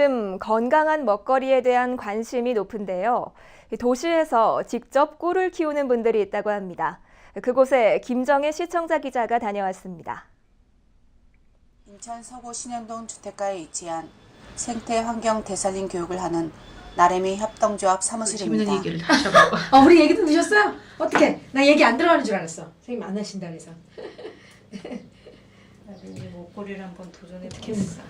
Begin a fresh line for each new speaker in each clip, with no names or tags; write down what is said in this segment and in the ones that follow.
요즘 건강한 먹거리에 대한 관심이 높은데요. 도시에서 직접 꿀을 키우는 분들이 있다고 합니다. 그곳에 김정혜 시청자 기자가 다녀왔습니다.
인천 서구 신현동 주택가에 위치한 생태 환경 대살림 교육을 하는 나래미 협동조합 사무실입니다.
얘기를 하셔봐.
어, 우리 얘기 들으셨어요? 어떻게? 나 얘기 안 들어가는 줄 알았어. 선생님 안 하신다 그래서.
나중에 목걸이를 한번 도전해 보겠어.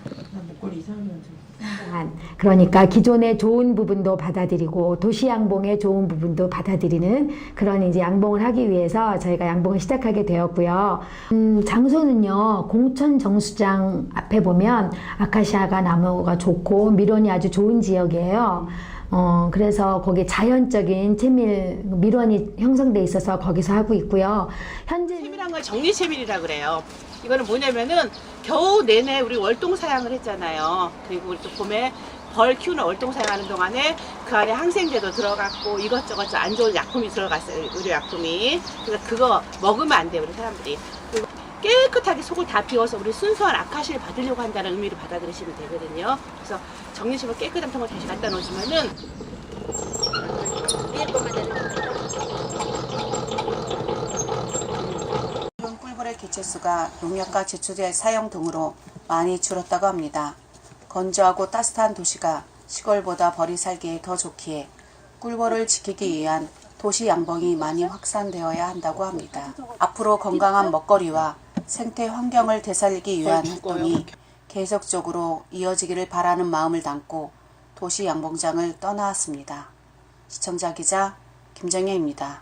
그러니까 기존의 좋은 부분도 받아들이고 도시 양봉의 좋은 부분도 받아들이는 그런 이제 양봉을 하기 위해서 저희가 양봉을 시작하게 되었고요. 음, 장소는요 공천 정수장 앞에 보면 아카시아가 나무가 좋고 미론이 아주 좋은 지역이에요. 어, 그래서 거기 자연적인 채밀 밀원이 형성돼 있어서 거기서 하고 있고요. 현재
채밀한 걸 정리 채밀이라 그래요. 이거는 뭐냐면은 겨우 내내 우리 월동 사양을 했잖아요. 그리고 우리 또 봄에 벌 키우는 월동 사양하는 동안에 그 안에 항생제도 들어갔고 이것저것 안 좋은 약품이 들어갔어요. 의료 약품이. 그래서 그거 먹으면 안 돼요, 우리 사람들이. 그리고 깨끗하게 속을 다 비워서 우리 순수한 아카시를 받으려고 한다는 의미로 받아들이시면 되거든요. 그래서 정리식을 깨끗한 통을 다시 갖다 놓으시면은
꿀벌의 개체수가 농약과 제초제 사용 등으로 많이 줄었다고 합니다. 건조하고 따뜻한 도시가 시골보다 벌이 살기에 더 좋기에 꿀벌을 지키기 위한 도시 양봉이 많이 확산되어야 한다고 합니다. 앞으로 건강한 먹거리와 생태 환경을 되살리기 위한 활동이 계속적으로 이어지기를 바라는 마음을 담고 도시 양봉장을 떠나왔습니다. 시청자 기자 김정혜입니다.